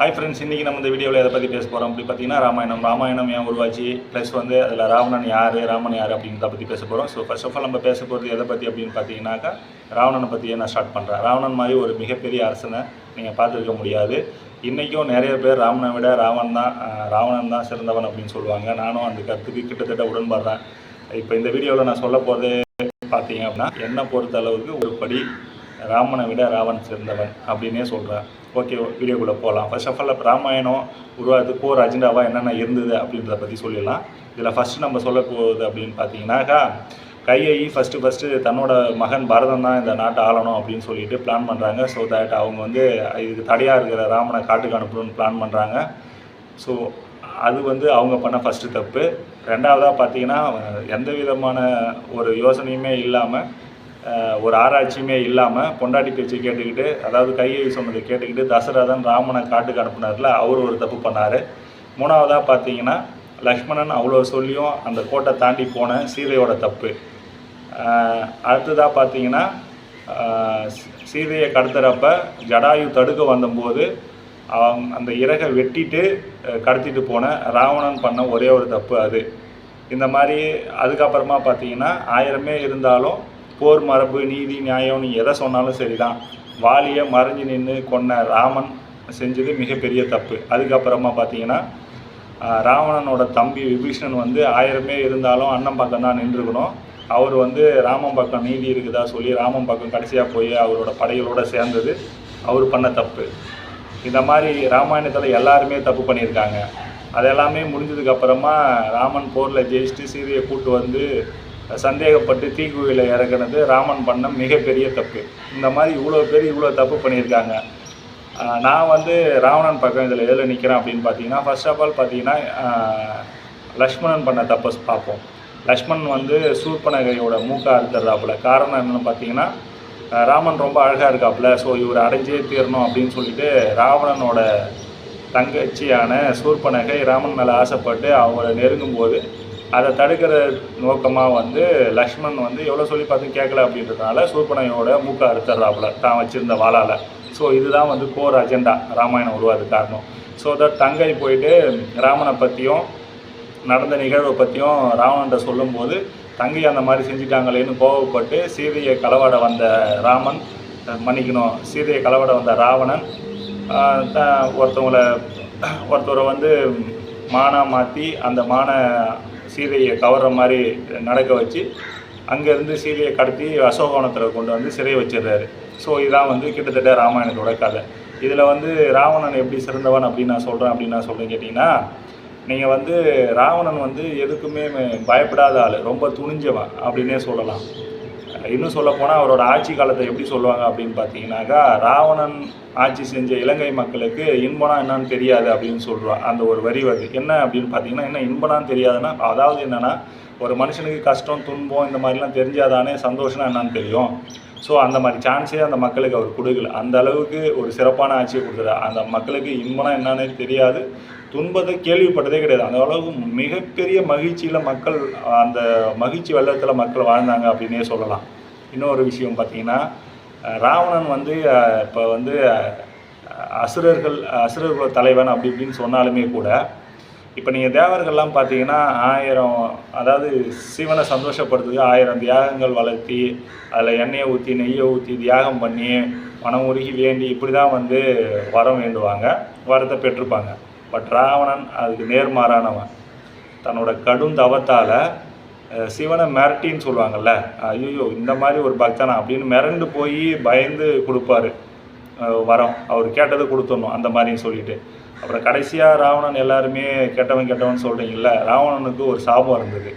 Hi friends இன்றைக்கி நம்ம இந்த வீடியோவில் எதை பற்றி பேச போகிறோம் அப்படி பார்த்தீங்கன்னா ராமாயணம். ராமாயணம் ஏன் உருவாச்சு? ப்ளஸ் வந்து அதில் ராவணன் யார்? ராமன் யார்? அப்படின்றத பற்றி பேச போகிறோம் ஸோ ஃபர்ஸ்ட் ஆஃப் ஆல் நம்ம பேச போகிறது எதை பற்றி அப்படின்னு பார்த்தீங்கன்னாக்கா ராவணனை பற்றியே நான் ஸ்டார்ட் பண்ணுறேன் ராவணன் மாதிரி ஒரு மிகப்பெரிய அரசனை நீங்கள் பார்த்துருக்க முடியாது. இன்றைக்கும் நிறைய பேர் ராமனை விட ராவன் தான் ராவணன் தான் சிறந்தவன் அப்படின்னு சொல்லுவாங்க. நானும் அந்த கருத்துக்கு கிட்டத்தட்ட உடன்பாடுறேன் இப்போ இந்த வீடியோவில் நான் சொல்ல போகிறது பார்த்தீங்க அப்படின்னா என்னை பொறுத்த அளவுக்கு ஒரு படி ராமனை விட ராவன் சிறந்தவன் அப்படின்னே சொல்கிறேன் ஓகே வீடியோக்குள்ளே போகலாம் ஃபர்ஸ்ட் ஆஃப் ஆல் ராமாயணம் உருவாது ஒரு அஜெண்டாவாக என்னென்ன இருந்தது அப்படின்றத பற்றி சொல்லிடலாம். இதில் ஃபஸ்ட்டு நம்ம சொல்ல போகுது அப்படின்னு பார்த்தீங்கன்னாக்கா கையை ஃபஸ்ட்டு ஃபஸ்ட்டு தன்னோட மகன் பரதன் தான் இந்த நாட்டை ஆளணும் அப்படின்னு சொல்லிட்டு பிளான் பண்ணுறாங்க ஸோ தட் அவங்க வந்து இதுக்கு தடையாக இருக்கிற ராமனை காட்டுக்கு அனுப்பணும்னு பிளான் பண்ணுறாங்க ஸோ அது வந்து அவங்க பண்ண ஃபஸ்ட்டு தப்பு. ரெண்டாவதாக பார்த்தீங்கன்னா எந்த விதமான ஒரு யோசனையுமே இல்லாமல் ஒரு ஆராய்ச்சியுமே இல்லாமல் பொண்டாட்டி பேச்சு கேட்டுக்கிட்டு அதாவது கையை சொன்னதை கேட்டுக்கிட்டு தசரதன் ராமனை காட்டுக்கு அனுப்புனார்ல அவர் ஒரு தப்பு பண்ணார். மூணாவதாக பார்த்தீங்கன்னா லக்ஷ்மணன் அவ்வளோ சொல்லியும் அந்த கோட்டை தாண்டி போன சீதையோட தப்பு. அடுத்ததாக பார்த்தீங்கன்னா சீதையை கடத்துறப்ப ஜடாயு தடுக்க வந்தபோது அவன் அந்த இறகை வெட்டிட்டு கடத்திட்டு போன ராவணன் பண்ண ஒரே ஒரு தப்பு அது. இந்த மாதிரி அதுக்கப்புறமா பார்த்தீங்கன்னா ஆயிரமே இருந்தாலும் போர் மரபு நீதி நியாயம்னு எதை சொன்னாலும் சரிதான். வாலியை மறைஞ்சு நின்று கொன்ன ராமன் செஞ்சது மிகப்பெரிய தப்பு. அதுக்கப்புறமா பார்த்தீங்கன்னா ராவணனோட தம்பி விபீஷணன் வந்து ஆயிரமே இருந்தாலும் அண்ணன் பக்கம் தான் நின்றுக்கணும். அவர் வந்து ராமன் பக்கம் நீதி இருக்குதா சொல்லி ராமன் பக்கம் கடைசியாக போய் அவரோட படைகளோட சேர்ந்தது. அவர் பண்ண தப்பு. இந்த மாதிரி ராமாயணத்தில் எல்லாருமே தப்பு பண்ணியிருக்காங்க. அது எல்லாமே ராமன் போரில் ஜெயிச்சுட்டு சீதையை கூட்டு வந்து சந்தேகப்பட்டு தீக்குவியில் இறக்குனது ராமன் பண்ண மிகப்பெரிய தப்பு. இந்த மாதிரி இவ்வளோ பேர் இவ்வளோ தப்பு பண்ணியிருக்காங்க. நான் வந்து ராவணன் பக்கம் இதில் எதில் நிற்கிறேன் அப்படின்னு பார்த்தீங்கன்னா ஃபர்ஸ்ட் ஆஃப் ஆல் பார்த்தீங்கன்னா லக்ஷ்மணன் பண்ண தப்பை பார்ப்போம். லக்ஷ்மணன் வந்து சூர்பனகையோட மூக்கை அறுத்துறாப்புல காரணம் என்னென்னு பார்த்தீங்கன்னா ராமன் ரொம்ப அழகாக இருக்காப்புல. ஸோ இவர் அடைஞ்சே தீரணும் அப்படின்னு சொல்லிட்டு ராவணனோட தங்கச்சியான சூர்பனகை ராமன் மேலே ஆசைப்பட்டு அவங்கள நெருங்கும்போது அதை தடுக்கிற நோக்கமாக வந்து லக்ஷ்மண் வந்து எவ்வளோ சொல்லி பார்த்து கேட்கல அப்படின்றதுனால சூர்பனையோட மூக்க அறுத்துறாப்புல தான் வச்சுருந்த வாளால். ஸோ இதுதான் வந்து கோர் அஜெண்டா ராமாயணம் உருவாது காரணம். ஸோ தட் தங்கை போயிட்டு ராமனை பற்றியும் நடந்த நிகழ்வை பற்றியும் ராவணன்ட்ட சொல்லும்போது தங்கை அந்த மாதிரி செஞ்சிட்டாங்களேன்னு கோவப்பட்டு சீதையை களவாட வந்த ராமன் மன்னிக்கணும் சீதையை களவாட வந்த ராவணன் த ஒருத்தவங்கள ஒருத்தரை வந்து மானா மாற்றி அந்த மான சீதையை கவர்ற மாதிரி நடக்க வச்சு அங்கேருந்து சீதையை கடத்தி அசோகவனத்தில் கொண்டு வந்து சிறை வச்சிடுறாரு. ஸோ இதான் வந்து கிட்டத்தட்ட ராமாயணத்தோட கதை. இதில் வந்து ராவணன் எப்படி சிறந்தவன் அப்படின்னு நான் சொல்கிறேன் அப்படின்னு நான் சொல்கிறேன் கேட்டிங்கன்னா நீங்கள் வந்து ராவணன் வந்து எதுக்குமே பயப்படாத ஆள் ரொம்ப துணிஞ்சவன் அப்படின்னே சொல்லலாம். இன்னும் சொல்லப்போனால் அவரோட ஆட்சி காலத்தை எப்படி சொல்லுவாங்க அப்படின்னு பார்த்தீங்கன்னாக்கா ராவணன் ஆட்சி செஞ்ச இலங்கை மக்களுக்கு இன்பனா என்னன்னு தெரியாது அப்படின்னு சொல்கிறான் அந்த ஒரு வரி வருது. என்ன அப்படின்னு பார்த்தீங்கன்னா என்ன இன்பனான்னு தெரியாதுன்னா அதாவது என்னென்னா ஒரு மனுஷனுக்கு கஷ்டம் துன்பம் இந்த மாதிரிலாம் தெரிஞ்சாதானே சந்தோஷம்னா என்னன்னு தெரியும். ஸோ அந்த மாதிரி சான்ஸே அந்த மக்களுக்கு அவர் கொடுக்கல. அந்த அளவுக்கு ஒரு சிறப்பான ஆட்சியை கொடுத்துரு அந்த மக்களுக்கு இன்பனா என்னன்னே தெரியாது. துன்பத்தை கேள்விப்பட்டதே கிடையாது. அந்த அளவுக்கு மிகப்பெரிய மகிழ்ச்சியில் மக்கள் அந்த மகிழ்ச்சி வெள்ளத்தில் மக்கள் வாழ்ந்தாங்க அப்படின்னே சொல்லலாம். இன்னொரு விஷயம் பார்த்தீங்கன்னா ராவணன் வந்து இப்போ வந்து அசுரர்கள் அசுரர்களோட தலைவன் அப்படி இப்படின்னு சொன்னாலுமே கூட இப்போ நீங்கள் தேவர்கள்லாம் பார்த்தீங்கன்னா ஆயிரம் அதாவது சிவனை சந்தோஷப்படுத்துக்கு ஆயிரம் தியாகங்கள் வளர்த்தி அதில் எண்ணெயை ஊற்றி நெய்யை ஊற்றி தியாகம் பண்ணி மனம் உருகி வேண்டி இப்படி தான் வந்து வரம் வேண்டுவாங்க வரத்தை பெற்றிருப்பாங்க. பட் ராவணன் அதுக்கு நேர்மாறானவன். தன்னோட கடும் தவத்தால் சிவனை மிரட்டின்னு சொல்லுவாங்கல்ல ஐயோ இந்த மாதிரி ஒரு பக்தனா அப்படின்னு மிரண்டு போய் பயந்து கொடுப்பாரு. வரோம் வரம். அவர் கேட்டதை கொடுத்துடணும் அந்த மாதிரின்னு சொல்லிட்டு. அப்புறம் கடைசியாக ராவணன் எல்லாருமே கெட்டவன் கெட்டவன் சொல்கிறீங்கல்ல ராவணனுக்கு ஒரு சாபம் இருந்தது.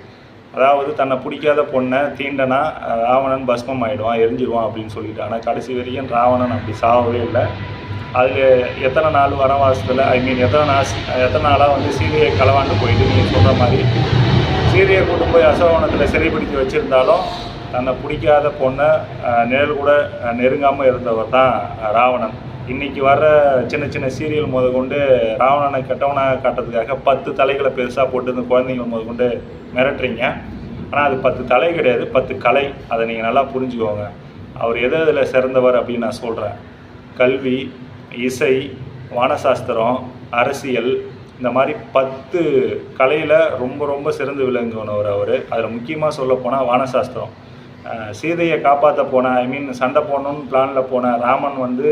அதாவது தன்னை பிடிக்காத பொண்ணை தீண்டனா ராவணன் பஸ்மம் ஆகிடுவான் எரிஞ்சிடுவான் அப்படின்னு சொல்லிட்டு. ஆனால் கடைசி வரைக்கும் ராவணன் அப்படி சாவவே இல்லை. அதில் எத்தனை நாள் வனவாசத்தில் ஐ மீன் எத்தனை நாள் எத்தனை நாளாக வந்து சீதையை களவாண்டு போயிட்டு நீங்கள் சொல்கிற மாதிரி சீதையை கூட்டு போய் அசோகவனத்தில் சிறைப்பிடித்து வச்சுருந்தாலும் தன்னை பிடிக்காத பொண்ணை நிழல் கூட நெருங்காமல் இருந்தவர் தான் ராவணன். இன்னைக்கு வர்ற சின்ன சின்ன சீரியல் முத கொண்டு ராவணனை கெட்டவனை காட்டுறதுக்காக பத்து தலைகளை பெருசாக போட்டு இந்த குழந்தைங்க முத கொண்டு மிரட்டுறீங்க. ஆனால் அது பத்து தலை கிடையாது பத்து கலை. அதை நீங்கள் நல்லா புரிஞ்சுக்கோங்க. அவர் எது எதில் சிறந்தவர் அப்படின்னு நான் சொல்கிறேன் கல்வி இசை வானசாஸ்திரம் அரசியல் இந்த மாதிரி பத்து கலையில் ரொம்ப ரொம்ப சிறந்து விளங்குனவர் அவர். அதில் முக்கியமாக சொல்லப்போனால் வானசாஸ்திரம். சீதையை காப்பாற்ற போன ஐ மீன் சண்டை போடணும்னு பிளானில் போன ராமன் வந்து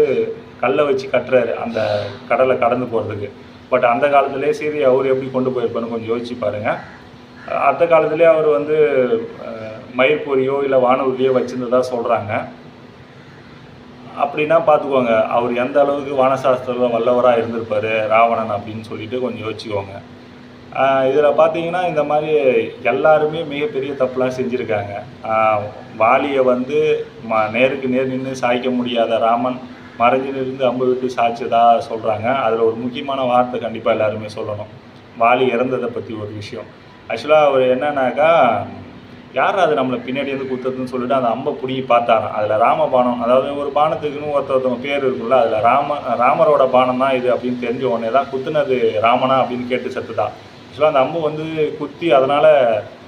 கல்லை வச்சு கட்டுறாரு அந்த கடலை கடந்து போகிறதுக்கு பட் அந்த காலத்திலே சீதையை அவர் எப்படி கொண்டு போயிருப்பான்னு கொஞ்சம் யோசிச்சு பாருங்கள் அந்த காலத்திலே அவர் வந்து அஹ், மயிர்பொறியோ இல்லை வானூர்தியோ வச்சுருந்ததாக சொல்கிறாங்க அப்படின்னா பார்த்துக்கோங்க அவர் எந்த அளவுக்கு வானசாஸ்திரத்தில் வல்லவராக இருந்திருப்பார் ராவணன் அப்படின்னு சொல்லிட்டு கொஞ்சம் யோசிச்சுக்கோங்க. இதில் பார்த்தீங்கன்னா இந்த மாதிரி எல்லாருமே மிகப்பெரிய தப்புலாம் செஞ்சுருக்காங்க. வாலியை வந்து ம நேருக்கு நேர் நின்று சாய்க்க முடியாத ராமன் மறைஞ்சு நின்று அம்பு விட்டு சாய்ச்சதா சொல்கிறாங்க அதில் ஒரு முக்கியமான வார்த்தை கண்டிப்பாக எல்லாருமே சொல்லணும். வாலி இறந்ததை பற்றி ஒரு விஷயம். ஆக்சுவலாக அவர் என்னன்னாக்கா யார் அது நம்மளை பின்னாடி வந்து குத்துறதுன்னு சொல்லிட்டு அந்த அம்பை பிடிங்கி பார்த்தாராம். அதில் ராம பானம் அதாவது ஒரு பானத்துக்குன்னு ஒருத்த ஒருத்தவங்க பேர் இருக்கும்ல அதில் ராம ராமரோட பானம் தான் இது அப்படின்னு தெரிஞ்ச உடனே தான் குத்துனது ராமனா அப்படின்னு கேட்டு செத்துதான் ஆக்சுவலாக அந்த அம்பு வந்து குத்தி அதனால்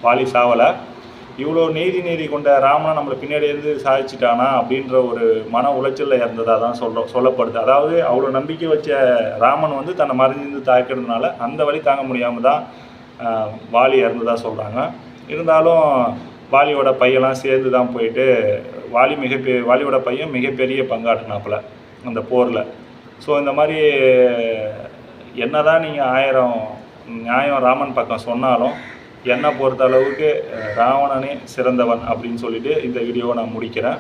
வாலி சாவலை. இவ்வளோ நீதி நீதி கொண்ட ராமனை நம்மளை பின்னாடி இருந்து சாதிச்சிட்டானா அப்படின்ற ஒரு மன உளைச்சலில் இறந்ததாக தான் சொல்கிறோம் சொல்லப்படுது. அதாவது அவ்வளோ நம்பிக்கை வச்ச ராமன் வந்து தன்னை மறைஞ்சிருந்து தாக்கிறதுனால அந்த வழி தாங்க முடியாமல் தான் வாலி இறந்ததாக சொல்கிறாங்க இருந்தாலும் வாலியோட பையெல்லாம் சேர்ந்து தான் போயிட்டு வாலி மிகப்பெரிய வாலியோட பையன் மிகப்பெரிய பங்காற்றினாப்புல அந்த போரில். ஸோ இந்த மாதிரி என்னதான் நீங்கள் ஆயிரம் நியாயம் ராமன் பக்கம் சொன்னாலும் என்னை பொறுத்த அளவுக்கு ராவணனே சிறந்தவன் அப்படின்னு சொல்லிட்டு இந்த வீடியோவை நான் முடிக்கிறேன்.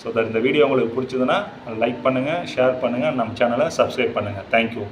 ஸோ இந்த வீடியோ உங்களுக்கு பிடிச்சதுன்னா லைக் பண்ணுங்கள் ஷேர் பண்ணுங்கள் நம்ம சேனலை சப்ஸ்கிரைப் பண்ணுங்கள் தேங்க்யூ